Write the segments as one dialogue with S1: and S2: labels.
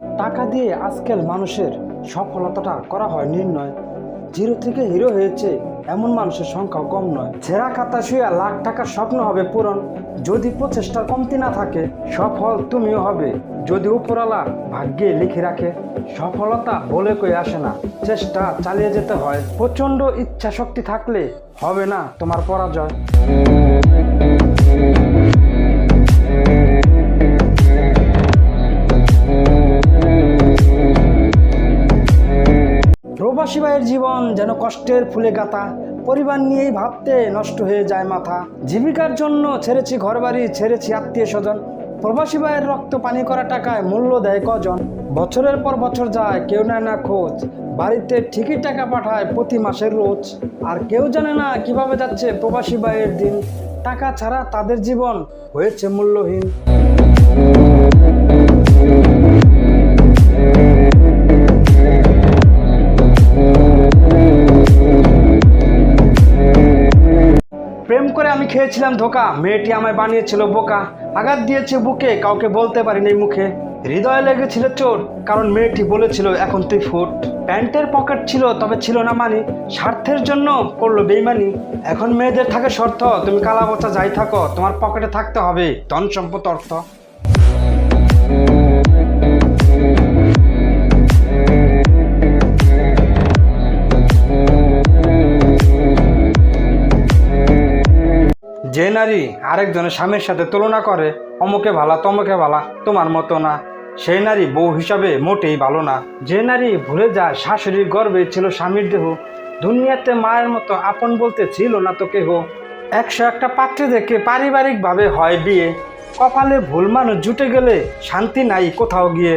S1: টাকা দিয়ে আজকাল মানুষের সফলতাটা করা হয় নির্ণয়। জিরো থেকে হিরো হয়েছে এমন মানুষের সংখ্যাও কম নয়। ছেঁড়া খাতা শুয়ে লাখ টাকার স্বপ্ন হবে পূরণ। যদি প্রচেষ্টার কমতি না থাকে, সফল তুমিও হবে। যদি উপরালা ভাগ্যে লিখে রাখে, সফলতা বলে কই আসে না। চেষ্টা চালিয়ে যেতে হয়। প্রচণ্ড ইচ্ছা শক্তি থাকলে হবে না তোমার পরাজয়। প্রবাসী ভাইয়ের জীবন যেন কষ্টের ফুলে গাথা, পরিবার নিয়েই ভাবতে নষ্ট হয়ে যায় মাথা। জীবিকার জন্য ছেড়েছি ঘরবাড়ি, ছেড়েছি আত্মীয় স্বজন। প্রবাসী ভাইয়ের রক্ত পানি করা টাকায় মূল্য দেয় কজন? বছরের পর বছর যায়, কেউ নেয় না খোঁজ। বাড়িতে ঠিকই টাকা পাঠায় প্রতি মাসের রোজ। আর কেউ জানে না কীভাবে যাচ্ছে প্রবাসী ভাইয়ের দিন। টাকা ছাড়া তাদের জীবন হয়েছে মূল্যহীন। খেয়েছিলাম ধোকা। মেয়েটি আমায় বানিয়েছিল বোকা। আঘাত দিয়েছে বুকে, কাউকে বলতে পারিনি মুখে। হৃদয়ে লেগেছিল চোর, কারণ মেয়েটি বলেছিল, এখন তুই ফুট। প্যান্টের পকেট ছিল, তবে ছিল না মানি। স্বার্থের জন্য করল বেইমানি। এখন মেয়েদের থাকে শর্ত, তুমি কালা বচা যাই থাকো, তোমার পকেটে থাকতে হবে। ধন সম্পদ অর্থ। যে নারী আরেকজনের স্বামীর সাথে তুলনা করে, অমুকে ভালা, তমকে ভালা, তোমার মতো না। সেই নারী বউ হিসাবে মোটেই ভালো না। যে নারী ভুলে যায়, শাশুড়ির গর্বে ছিল স্বামীর দেহ। দুনিয়াতে মায়ের মতো আপন বলতে ছিল না তো কেহ। একশো একটা পাত্রে দেখে পারিবারিকভাবে হয় বিয়ে। কপালে ভুল মানুষ জুটে গেলে শান্তি নাই কোথাও গিয়ে।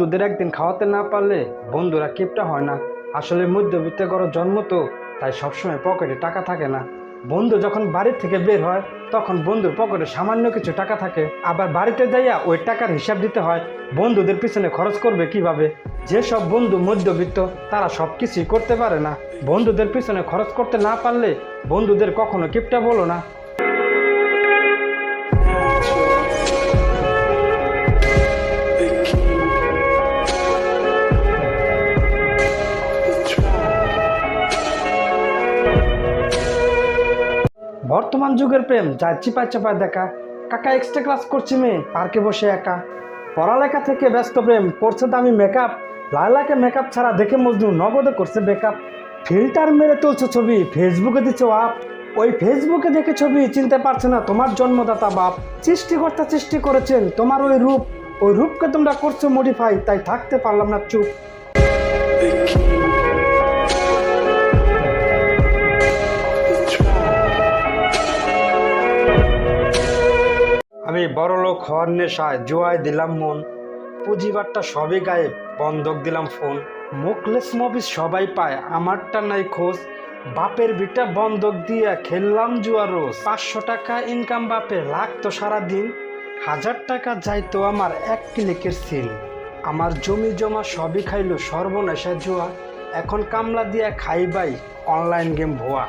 S1: বন্ধুদের একদিন খাওয়াতে না পারলে বন্ধুরা কিপটা হয় না। আসলে মধ্যবিত্ত করো জন্ম তো, তাই সবসময় পকেটে টাকা থাকে না। বন্ধু যখন বাড়ির থেকে বের হয়, তখন বন্ধুর পকেটে সামান্য কিছু টাকা থাকে। আবার বাড়িতে যাইয়া ওই টাকার হিসাব দিতে হয়, বন্ধুদের পিছনে খরচ করবে কীভাবে? যেসব বন্ধু মধ্যবিত্ত, তারা সব কিছুই করতে পারে না। বন্ধুদের পিছনে খরচ করতে না পারলে বন্ধুদের কখনো কিপটা বলো না। বর্তমান যুগের প্রেম, যা চিপায় চাপায় দেখা। কাকা এক্সট্রা ক্লাস করছি মেয়ে পার্কে বসে একা। পড়ালেখা থেকে ব্যস্ত প্রেম করছে দামি মেকআপ লাইলাকে মেকআপ ছাড়া দেখে মজনু নগদে করছে বেকআপ ফিল্টার মেরে তুলছে ছবি, ফেসবুকে দিচ্ছ আপ ওই ফেসবুকে দেখে ছবি চিনতে পারছে না তোমার জন্মদাতা বাপ। সৃষ্টিকর্তা সৃষ্টি করেছেন তোমার ওই রূপ। ওই রূপকে তোমরা করছ মডিফাই তাই থাকতে পারলাম না চুপ। আমি বড় লোক হওয়ার নেশায় জোয়ায় দিলাম মন। পুঁজিবারটা সবই গায়ে বন্ধক দিলাম ফোন। মুখলেস মবিস সবাই পায়, আমারটা নাই খোঁজ। বাপের বিটা বন্ধক দিয়া খেললাম জুয়া রোজ। পাঁচশো টাকা ইনকাম বাপের লাগতো সারাদিন। হাজার টাকা যাইতো আমার এক ক্লিকের সিল। আমার জমি জমা সবই খাইলো সর্বনেশা জুয়া। এখন কামলা দিয়া খাইবাই অনলাইন গেম ভুয়া।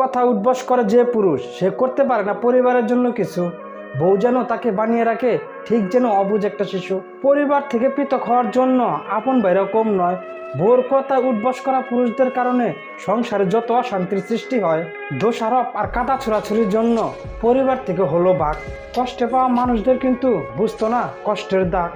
S1: কথা উদ্বাস করে যে পুরুষ, সে করতে পারে না পরিবারের জন্য কিছু। বউ যেন তাকে বানিয়ে রাখে, ঠিক যেন অবুঝ একটা শিশু। পরিবার থেকে পৃথক হওয়ার জন্য আপন বাইরেও কম নয়। বউর কথা উদ্বাস করা পুরুষদের কারণে সংসারে যত অশান্তির সৃষ্টি হয়, দোষারোপ আর কাটা ছোড়াছুরির জন্য পরিবার থেকে হলো বাঘ। কষ্টে পাওয়া মানুষদের কিন্তু বুঝতো না কষ্টের দাগ।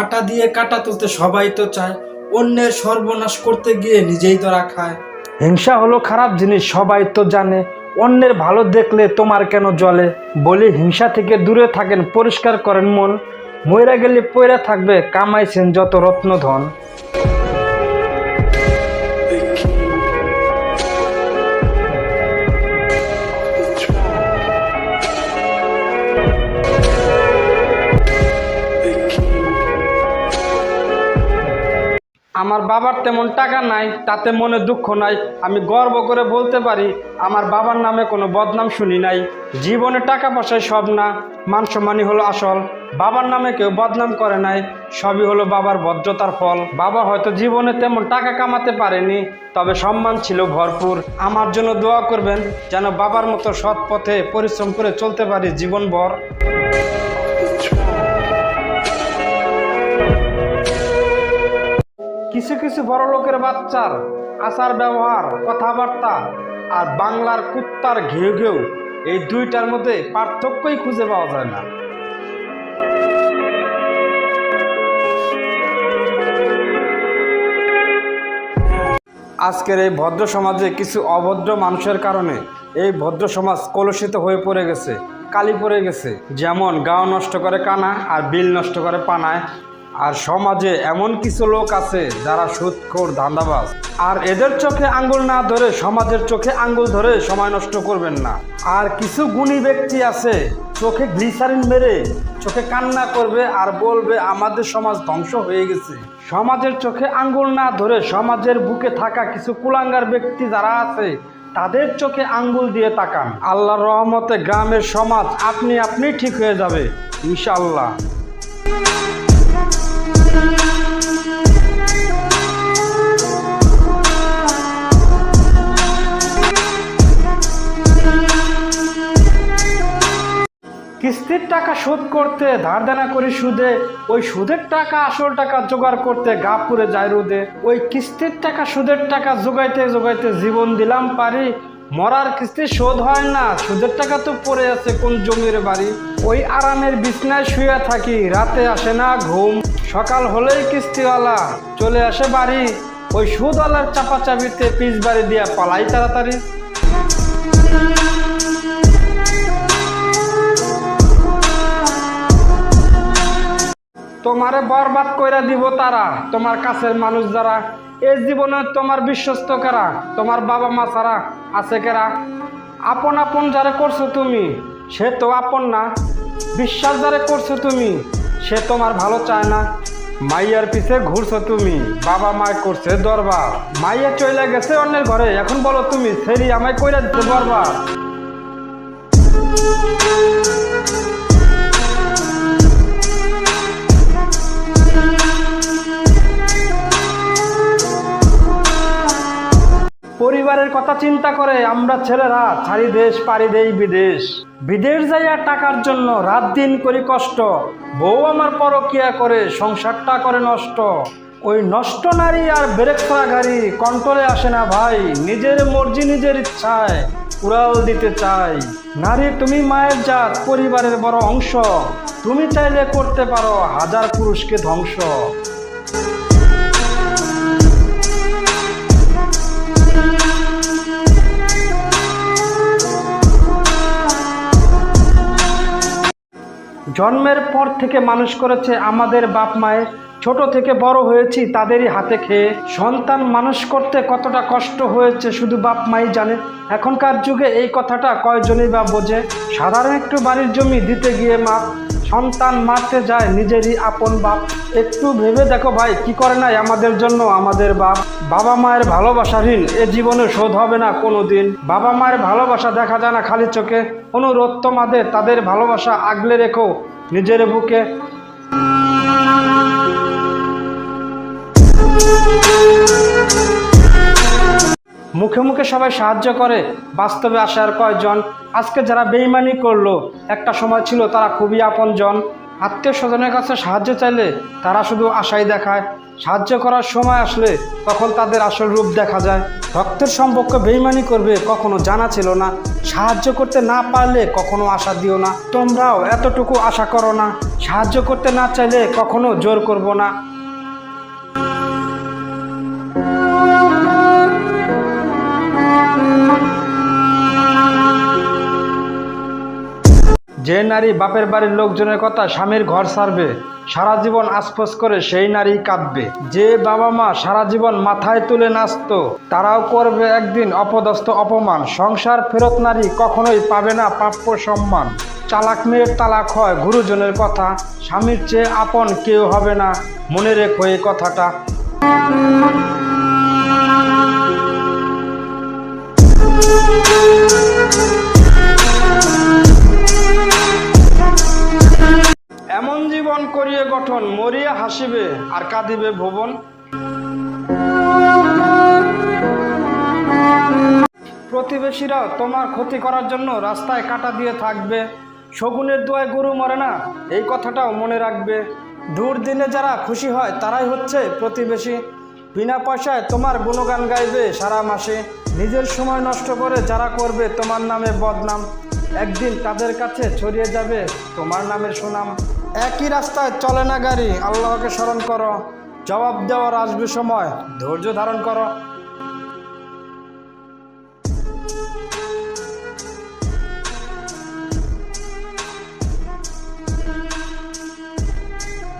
S1: কাটা দিয়ে কাটা তুলতে সবাই তো চায়, অন্যের সর্বনাশ করতে গিয়ে নিজেই তো রাখায় হিংসা হলো খারাপ জিনিস, সবাই তো জানে, অন্যের ভালো দেখলে তোমার কেন জলে বলি, হিংসা থেকে দূরে থাকেন, পরিষ্কার করেন মন। ময়রা গেলে পয়রা থাকবে, কামাইছেন যত রত্নধন। আমার বাবার তেমন টাকা নাই, তাতে মনে দুঃখ নাই। আমি গর্ব করে বলতে পারি, আমার বাবার নামে কোনো বদনাম শুনি নাই। জীবনে টাকা পয়সায় সব না, মান সম্মানই হলো আসল। বাবার নামে কেউ বদনাম করে নাই, সবই হলো বাবার ভদ্রতার ফল। বাবা হয়তো জীবনে তেমন টাকা কামাতে পারেনি, তবে সম্মান ছিল ভরপুর। আমার জন্য দোয়া করবেন, যেন বাবার মতো সৎ পথে পরিশ্রম করে চলতে পারি জীবনভর। কিছু কিছু বড় লোকের বাচ্চার আচার ব্যবহার, কথাবার্তা আর বাংলার কুত্তার ঘেউ ঘেউ, এই দুইটার মধ্যে পার্থক্যই খুঁজে পাওয়া যায় না। আজকের এই ভদ্র সমাজে কিছু অভদ্র মানুষের কারণে এই ভদ্র সমাজ কলুষিত হয়ে পড়ে গেছে, কালি পড়ে গেছে। যেমন গাও নষ্ট করে কানা আর বিল নষ্ট করে পানায় আর সমাজে এমন কিছু লোক আছে যারা সুদখোর ধান্দাবাজ। আর এদের চোখে আঙ্গুল না ধরে, সমাজের চোখে আঙ্গুল ধরে সময় নষ্ট করবেন না। আর কিছু গুণী ব্যক্তি আছে, চোখে গ্লিসারিন মেরে, চোখে কান্না করবে আর বলবে, আমাদের সমাজ ধ্বংস হয়ে গেছে। সমাজের চোখে আঙ্গুল না ধরে, সমাজের বুকে থাকা কিছু কুলাঙ্গার ব্যক্তি যারা আছে, তাদের চোখে আঙ্গুল দিয়ে তাকান। আল্লাহর রহমতে গ্রামের সমাজ আপনি আপনি ঠিক হয়ে যাবে, ইনশাআল্লাহ। কিস্তির টাকা শোধ করতে, ধার দেনা করে সুদে, ওই সুদের টাকা, আসল টাকা জোগাড় করতে গা পুরে যায় রোদে। ওই কিস্তির টাকা, সুদের টাকা জোগাইতে জোগাইতে জীবন দিলাম পারি। মরার কিস্তি শোধ হয় না, সুদের টাকা তো পড়ে আছে কোন জমির বাড়ি। ওই আরামের বিছনায় শুয়ে থাকি, রাতে আসে না ঘুম। সকাল হলেই কিস্তিওয়ালা চলে আসে বাড়ি। ওই সুদওয়ালার চাপাচাপিতে পিস বাড়ি দিয়া পালাই তাড়াতাড়ি। তোমারে বরবাদ কইরা দিব তারা, তোমার কাছের মানুষ যারা। এই জীবনে তোমার বিশ্বস্ত কারা? তোমার বাবা মা ছাড়া আছে কেরা? আপন আপন যারা করছ তুমি, সে তো আপন না। বিশ্বাস যারা করছ তুমি, সে তোমার ভালো চায় না। মাইয়ার পিছে ঘুরছো তুমি, বাবা মায় করছে দরবার। মাইয়া চলে গেছে অন্যের ঘরে, এখন বলো তুমি সেরি আমায় কইরা দিতে বরবার পরিবারের কথা চিন্তা করে আমরা ছেলেরা ছাড়ি দেশ, পাড়ি দেই বিদেশ। বিদেশ যাইয়া টাকার জন্য রাত দিন করি কষ্ট। বউ আমার পরকিয়া করে, সংসারটা করে নষ্ট। ওই নষ্ট নারী আর ব্রেক করা গাড়ি কন্ট্রোলে আসে না ভাই। নিজের মর্জি নিজের ইচ্ছায় উড়াল দিতে চাই। নারী, তুমি মায়ের জাত, পরিবারের বড় অংশ। তুমি চাইলে করতে পারো, হাজার পুরুষকে ধ্বংস। জন্মের পর থেকে মানুষ করেছে আমাদের বাপ মায়ের। ছোট থেকে বড় হয়েছি তাদেরই হাতে খেয়ে। সন্তান মানুষ করতে কতটা কষ্ট হয়েছে শুধু বাপ মাই জানে। এখনকার যুগে এই কথাটা কয়জনই বা বোঝে? সাধারণ একটু বাড়ির জমি দিতে গিয়ে মাপ সন্তান মারতে যায়, নিজেরই আপন বাপ। একটু ভেবে দেখো ভাই, কি করে নাই আমাদের জন্য? আমাদের বাপ, বাবা মায়ের ভালোবাসা ঋণ। এ জীবনে শোধ হবে না কোনো দিন বাবা মায়ের ভালোবাসা দেখা যায় না খালি চোখে। অনুরোধ তোমাদের, তাদের ভালোবাসা আগলে রেখো। নিজের বুকে মুখে মুখে সবাই সাহায্য করে। বাস্তবে আসার কয়জন? আজকে যারা বেইমানি করল, একটা সময় ছিল তারা খুবই আপনজন। আত্মীয় স্বজনের কাছে সাহায্য চাইলে তারা শুধু আশাই দেখায়। সাহায্য করার সময় আসলে তখন তাদের আসল রূপ দেখা যায়। রক্তের সম্পর্ক বেইমানি করবে কখনো জানা ছিল না। সাহায্য করতে না পারলে কখনো আশা দিও না। তোমরাও এতটুকু আশা করো না। সাহায্য করতে না চাইলে কখনো জোর করব না। যে নারী বাপের বাড়ির লোকজনের কথা স্বামীর ঘর সারবে, সারা জীবন আশফোস করে সেই নারী কাঁদবে। যে বাবা মা সারা জীবন মাথায় তুলে নাচতো, তারাও করবে একদিন অপদস্থ অপমান। সংসার ফেরত নারী কখনোই পাবে না প্রাপ্য সম্মান। চালাক মেয়ের তালাক হয় গুরুজনের কথা, স্বামীর চেয়ে আপন কেউ হবে না। মনে রেখো এই কথাটা। করিয়ে গঠন, মরিয়া হাসিবে আর কাঁদিবে ভুবন। প্রতিবেশীরা তোমার ক্ষতি করার জন্য রাস্তায় কাটা দিয়ে থাকবে। শগুনের দোয়ায় গরু মরে না, এই কথাটাও মনে রাখবে। দুর্দিনে যারা খুশি হয়, তারাই হচ্ছে প্রতিবেশী। বিনা পয়সায় তোমার গুণগান গাইবে সারা মাসে। নিজের সময় নষ্ট করে যারা করবে তোমার নামে বদনাম। একদিন তাদের কাছে ছড়িয়ে যাবে তোমার নামের সুনাম। একই রাস্তায় চলে না গাড়ি, আল্লাহকে স্মরণ করো। জবাব দেওয়ার আসবে সময়, ধৈর্য ধারণ করো।